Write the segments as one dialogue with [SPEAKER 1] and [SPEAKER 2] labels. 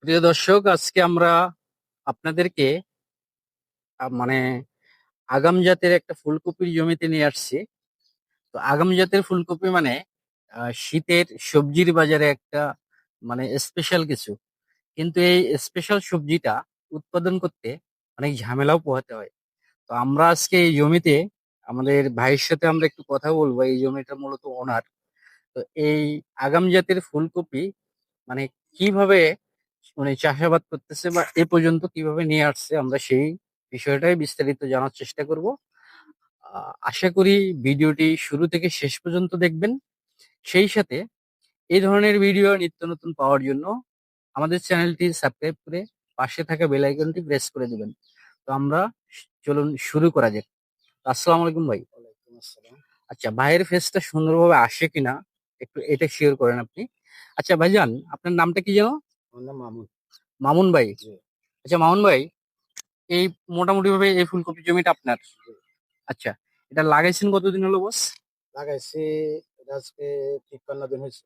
[SPEAKER 1] প্রিয় দর্শক, আজকে আমরা আপনাদেরকে মানে আগাম জাতের একটা ফুলকপির জমিতে নিয়ে আসছি। তো আগাম জাতের ফুলকপি মানে শীতের সবজির বাজারে একটা মানে স্পেশাল কিছু। কিন্তু এই স্পেশাল সবজিটা উৎপাদন করতে অনেক ঝামেলাও পোহাতে হয়। তো আমরা আজকে এই জমিতে, আমাদের ভাইয়ের সাথে আমরা একটু কথা বলব, এই জমিটা মূলত ওনার। তো এই আগাম জাতের ফুলকপি মানে কীভাবে মানে চাষাবাদ করতেছে বা এ পর্যন্ত কীভাবে নিয়ে আসছে আমরা সেই বিষয়টাই বিস্তারিত জানার চেষ্টা করব। আশা করি ভিডিওটি শুরু থেকে শেষ পর্যন্ত দেখবেন। সেই সাথে এই ধরনের ভিডিও নিত্য নতুন পাওয়ার জন্য আমাদের চ্যানেলটি সাবস্ক্রাইব করে পাশে থাকা বেল আইকনটি প্রেস করে দিবেন। তো আমরা চলুন শুরু করা যাক। আসসালামু আলাইকুম ভাই।
[SPEAKER 2] আসসালাম।
[SPEAKER 1] আচ্ছা ভাইয়ের ফেসটা সুন্দরভাবে আসে কিনা একটু এটা শেয়ার করেন আপনি। আচ্ছা ভাইজান আপনার নামটা কি যেন?
[SPEAKER 2] আমার নাম মামুন।
[SPEAKER 1] মামুন ভাই? আচ্ছা মামুন ভাই এই মোটামুটি ভাবে এই ফুলকপি জমিটা আপনার? আচ্ছা এটা লাগাইছেন কতদিন হলো বস
[SPEAKER 2] লাগাইছি এটা আজকে তিপ্পান্ন দিন হয়েছে।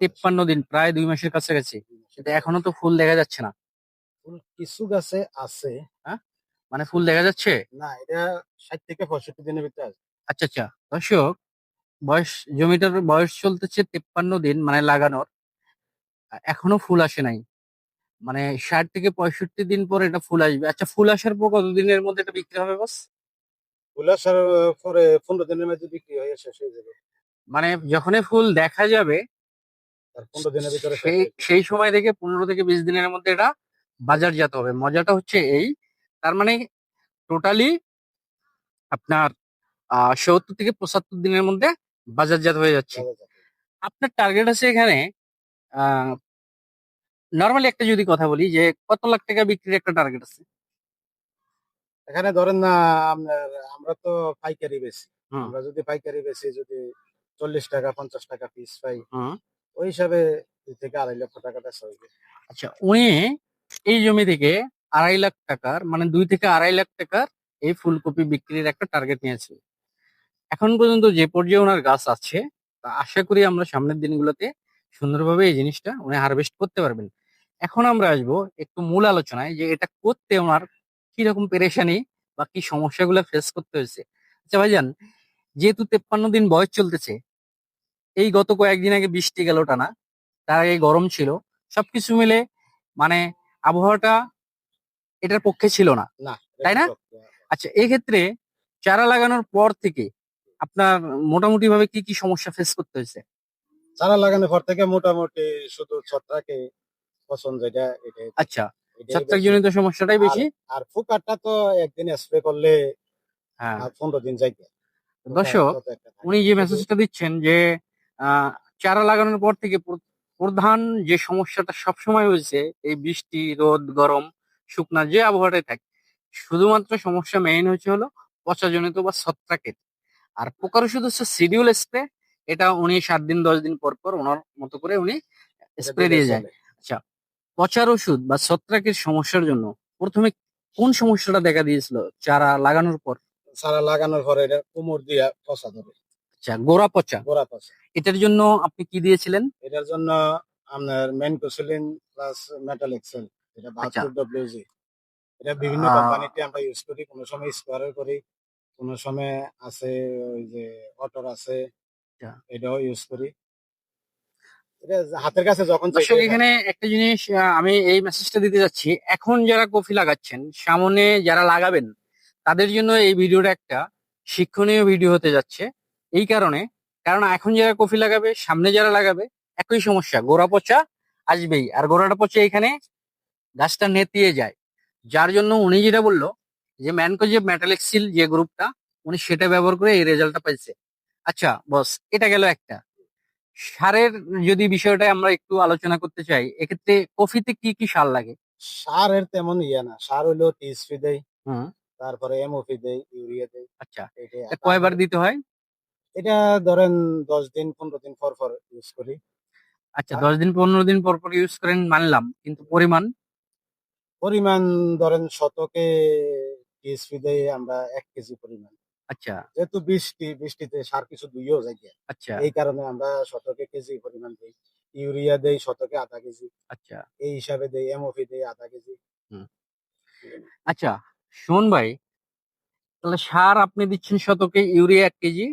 [SPEAKER 1] তিপ্পান্ন দিন প্রায় দুই মাসের কাছাকাছি। কিন্তু এখনও তো ফুল দেখা যাচ্ছে না।
[SPEAKER 2] ফুল কিছু গাছে আছে। হ্যাঁ?
[SPEAKER 1] মানে ফুল দেখা যাচ্ছে?
[SPEAKER 2] না এটা ষাট থেকে পঁয়ষট্টি দিনের ভিতরে আছে।
[SPEAKER 1] আচ্ছা আচ্ছা। দর্শক বয়স জমিটার বয়স চলতেছে তিপ্পান্ন দিন মানে লাগানোর। এখনও ফুল আসে নাই। মানে ষাট থেকে পঁয়ষট্টি দিন পর এটা ফুল আসবে। আচ্ছা ফুল আসার পর কতদিনের মধ্যে এটা বিক্রি হবে বস
[SPEAKER 2] ফুল আসার পরে পনেরো দিনের মধ্যে বিক্রি হয়ে শেষ হয়ে যাবে
[SPEAKER 1] মানে যখনই ফুল দেখা যাবে
[SPEAKER 2] পনেরো দিনের ভিতরে
[SPEAKER 1] সেই সেই সময় থেকে পনেরো থেকে বিশ দিনের মধ্যে এটা বাজারজাত হবে। মজাটা হচ্ছে এই তার মানে টোটালি আপনার আহ সত্তর থেকে পঁচাত্তর দিনের মধ্যে বাজারজাত হয়ে যাচ্ছে। আপনার টার্গেট আছে এখানে নর্মালি একটা যদি কথা বলি যে কত লাখ টাকা বিক্রির একটা টার্গেট আছে
[SPEAKER 2] এখানে ধরেন না আপনার আমরা তো পাইকারি বেশি। আমরা যদি পাইকারি বেশি যদি চল্লিশ টাকা পঞ্চাশ টাকা পিস পাই। ওই হিসাবে দুই থেকে আড়াই লক্ষ টাকাটা হইবে
[SPEAKER 1] আচ্ছা উনি এই জমি থেকে আড়াই লাখ টাকার মানে দুই থেকে আড়াই লাখ টাকার এই ফুলকপি বিক্রির একটা টার্গেট নিয়েছে এখন পর্যন্ত যে পর্যায়ে ওনার গাছ আছে তা আশা করি আমরা সামনের দিনগুলোতে সুন্দরভাবে এই জিনিসটা উনি হারভেস্ট করতে পারবেন। এখন আমরা আসব একটু মূল আলোচনায় যে এটা করতে ওনার কীরকম পেরেশানি বা কি সমস্যাগুলো ফেস করতে হয়েছে। আচ্ছা ভাইজান যেহেতু তেপ্পান্ন দিন বয়স চলতেছে এই গত কয়েকদিন আগে বৃষ্টি গেল টানা তার আগে গরম ছিল সবকিছু মিলে মানে আবহাওয়াটা এটার পক্ষে ছিল না
[SPEAKER 2] না
[SPEAKER 1] তাই না? আচ্ছা এই ক্ষেত্রে চারা লাগানোর পর থেকে আপনার মোটামুটি ভাবে কি কি সমস্যা ফেস করতে হয়েছে?
[SPEAKER 2] চারা লাগানোর পর থেকে মোটামুটি শুধু ছত্রাকে পছন্দ যেটা এটাই
[SPEAKER 1] আচ্ছা
[SPEAKER 2] এটাই
[SPEAKER 1] ছত্রাক জনিত সমস্যাটাই বেশি?
[SPEAKER 2] আর ফুকারটা তো একদিন স্প্রে করলে
[SPEAKER 1] হ্যাঁ।
[SPEAKER 2] পনেরো দিন যাই
[SPEAKER 1] দর্শক উনি যে মেসেজটা দিচ্ছেন যে চারা লাগানোর পর থেকে প্রধান যে সমস্যাটা সবসময় হয়েছে এই বৃষ্টি রোদ গরম শুকনা যে আবহাওয়াটাই থাকে শুধুমাত্র সমস্যা মেইন হচ্ছে হলো পচাজনিত বা ছত্রাকের। আর পোকার ওষুধ হচ্ছে সিডিউল স্প্রে এটা উনি সাত দিন দশ দিন পর পর ওনার মতো করে উনি স্প্রে দিয়ে যায়। আচ্ছা পচার ওষুধ বা ছত্রাকের সমস্যার জন্য প্রথমে কোন সমস্যাটা দেখা দিয়েছিল চারা লাগানোর পর?
[SPEAKER 2] চারা লাগানোর পরে এটা কোমর দিয়া পচা ধরে।
[SPEAKER 1] আচ্ছা গোড়া পচা?
[SPEAKER 2] গোড়া পচা।
[SPEAKER 1] এটার জন্য আপনি কি দিয়েছিলেন?
[SPEAKER 2] এটার জন্য আপনার মেনকোসিলিন প্লাস মেটাল এক্সেল এটা বাহাত্তর ডব্লিউজি এটা বিভিন্ন কোম্পানিতে আমরা ইউজ করি কোনো সময় স্কোয়ারের করি কোনো সময় আছে ওই যে অটোর আছে
[SPEAKER 1] আচ্ছা।
[SPEAKER 2] এটাও ইউজ করি। হাতের কাছে যখন
[SPEAKER 1] দর্শক এখানে একটা জিনিস আমি এই মেসেজটা দিতে যাচ্ছি। এখন যারা কফি লাগাচ্ছেন সামনে যারা লাগাবেন তাদের জন্য এই ভিডিওটা একটা শিক্ষণীয় ভিডিও হতে যাচ্ছে। এই কারণে কারণ এখন যারা কফি লাগাবে সামনে যারা লাগাবে একই সমস্যা। গোড়া পচা আসবেই। আর গোড়াটা পচা এখানে গাছটা নেতিয়ে যায়। যার জন্য উনি যেটা বলল যে ম্যানকো যে মেটালেক্সিল যে গ্রুপটা উনি সেটা ব্যবহার করে এই রেজাল্টটা পাইছে। আচ্ছা বস এটা গেল একটা। সারের যদি বিষয়টা আমরা একটু আলোচনা করতে চাই এক্ষেত্রে কফিতে কি কি সার লাগে?
[SPEAKER 2] সারের তেমন ইয়ে না। সার হইল টিএসপি দেই
[SPEAKER 1] হুম।
[SPEAKER 2] তারপরে এমওপি দেই ইউরিয়া দেই
[SPEAKER 1] আচ্ছা। এটা কয়বার দিতে হয়?
[SPEAKER 2] এটা ধরেন দশ দিন পনেরো দিন পর পর ইউজ করি।
[SPEAKER 1] আচ্ছা দশ দিন পনেরো দিন পর পর ইউজ করেন মানলাম কিন্তু পরিমাণ?
[SPEAKER 2] পরিমাণ ধরেন শতকে টিএসপি দেই আমরা এক কেজি পরিমাণ।
[SPEAKER 1] আচ্ছা।
[SPEAKER 2] যেহেতু বৃষ্টি বৃষ্টিতে সার কিছু দুইও যায়।
[SPEAKER 1] আচ্ছা।
[SPEAKER 2] এই কারণে আমরা শতকে কেজি পরিমাণ দিই। ইউরিয়া দেই শতকে আধা কেজি।
[SPEAKER 1] আচ্ছা।
[SPEAKER 2] এই হিসাবে দেই এমওপি দেই আধা কেজি।
[SPEAKER 1] আচ্ছা সুমন ভাই তাহলে সার আপনি দিচ্ছেন শতকে ইউরিয়া এক কেজি?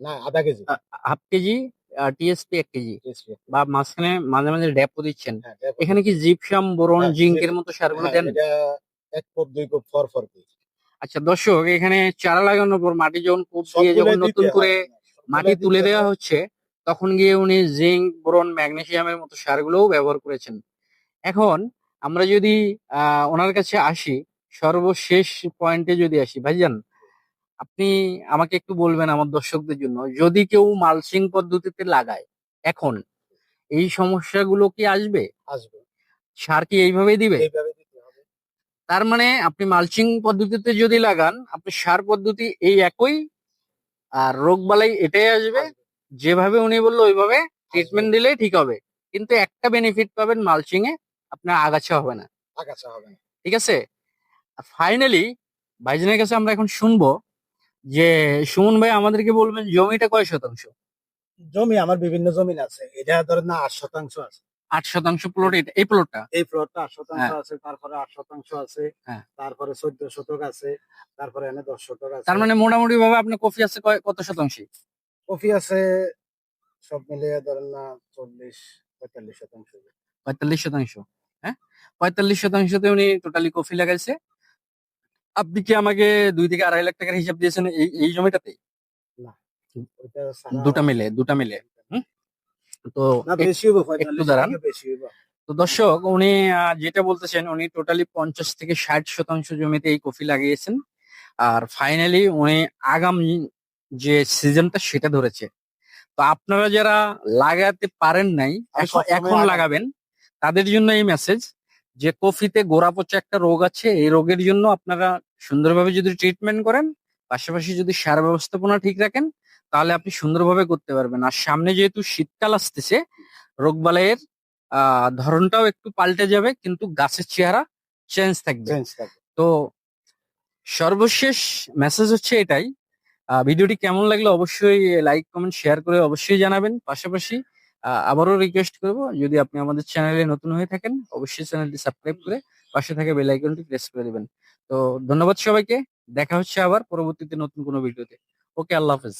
[SPEAKER 2] না আধা কেজি।
[SPEAKER 1] হাফ কেজি টিএসপি এক কেজি। বা মাঝখানে মাঝে মাঝে ড্যাপও দিচ্ছেন।
[SPEAKER 2] হ্যাঁ,
[SPEAKER 1] এখানে কি জিপসাম বোরন
[SPEAKER 2] হ্যাঁ,
[SPEAKER 1] জিঙ্কের মতো সারগুলো
[SPEAKER 2] হ্যাঁ,
[SPEAKER 1] দেন?
[SPEAKER 2] এক কোপ দুই কোপ ফর ফর দিই
[SPEAKER 1] আচ্ছা দর্শক এখানে চারা লাগানোর পর মাটি যখন কোপ দিয়ে যখন নতুন করে মাটি তুলে দেওয়া হচ্ছে তখন গিয়ে উনি জিঙ্ক বোরন ম্যাগনেসিয়ামের মতো সারগুলোও ব্যবহার করেছেন। এখন আমরা যদি আহ ওনার কাছে আসি সর্বশেষ পয়েন্টে যদি আসি ভাইজান আপনি আমাকে একটু বলবেন আমার দর্শকদের জন্য যদি কেউ মালচিং পদ্ধতিতে লাগায় এখন এই সমস্যাগুলো কি আসবে?
[SPEAKER 2] আসবে।
[SPEAKER 1] সার কি এইভাবেই দিবে?
[SPEAKER 2] এইভাবে
[SPEAKER 1] তার মানে আপনি মালচিং পদ্ধতিতে যদি লাগান আপনি সার পদ্ধতি এই একই আর রোগ বালাই এটাই আসবে যেভাবে উনি বলল ওইভাবে ট্রিটমেন্ট দিলেই ঠিক হবে। কিন্তু একটা বেনিফিট পাবেন মালচিং এ আপনার আগাছা হবে না।
[SPEAKER 2] আগাছা হবে না।
[SPEAKER 1] ঠিক আছে? ফাইনালি ভাইজানের কাছে আমরা এখন শুনব যে সুমন ভাই আমাদেরকে বলবেন জমিটা কয় শতাংশ?
[SPEAKER 2] জমি আমার বিভিন্ন জমিন আছে। এটা ধরেন না আট শতাংশ আছে।
[SPEAKER 1] আট শতাংশ প্লট এই প্লটটা
[SPEAKER 2] এই প্লটটা আট শতাংশ
[SPEAKER 1] হ্যাঁ।
[SPEAKER 2] আছে তারপরে আট শতাংশ আছে
[SPEAKER 1] হ্যাঁ।
[SPEAKER 2] তারপরে চোদ্দ শতক আছে তারপরে এনে দশ শতক আছে।
[SPEAKER 1] তার মানে মোটামুটি ভাবে আপনার কফি আছে কয়- কত শতাংশ?
[SPEAKER 2] কফি আছে সব মিলিয়ে ধরেন না চল্লিশ পঁয়তাল্লিশ শতাংশ।
[SPEAKER 1] পঁয়তাল্লিশ শতাংশ হ্যাঁ? পঁয়তাল্লিশ শতাংশতে উনি টোটালি কফি লাগাইছে। আপনি কি আমাকে দুই থেকে আড়াই লাখ টাকার হিসাব দিয়েছেন এই এই জমিটাতে?
[SPEAKER 2] ছাড়া-
[SPEAKER 1] দুটা মিলে। দুটা মিলে। হুম? তো
[SPEAKER 2] না
[SPEAKER 1] এক-
[SPEAKER 2] বেশি হইব পঁয়তাল্লিশ
[SPEAKER 1] দাঁড়ান। তো দর্শক উনি যেটা বলতেছেন উনি টোটালি পঞ্চাশ থেকে ষাট শতাংশ জমিতে এই কফি লাগিয়েছেন আর ফাইনালি উনি আগামী যে সিজনটা সেটা ধরেছে তো আপনারা যারা লাগাতে পারেন নাই এখন। লাগাবেন তাদের জন্য এই মেসেজ যে কফিতে গোড়া পচা একটা রোগ আছে এই রোগের জন্য আপনারা সুন্দরভাবে যদি ট্রিটমেন্ট করেন পাশাপাশি যদি সার ব্যবস্থাপনা ঠিক রাখেন তাহলে আপনি সুন্দরভাবে করতে পারবেন। আর সামনে যেহেতু শীতকাল আসতেছে রোগবালাইয়ের আহ ধরনটাও একটু পাল্টে যাবে কিন্তু গাছের চেহারা চেঞ্জ থাকবে। তো সর্বশেষ মেসেজ হচ্ছে এটাই ভিডিওটি কেমন লাগল অবশ্যই লাইক কমেন্ট শেয়ার করে অবশ্যই জানাবেন। পাশাপাশি আহ, আবারও রিকোয়েস্ট করব যদি আপনি আমাদের চ্যানেলে নতুন হয়ে থাকেন অবশ্যই চ্যানেলটি সাবস্ক্রাইব করে পাশে থাকা বেল আইকনটি প্রেস করে দেবেন। তো ধন্যবাদ সবাইকে দেখা হচ্ছে আবার পরবর্তীতে নতুন কোনো ভিডিওতে। ওকে আল্লাহ হাফেজ।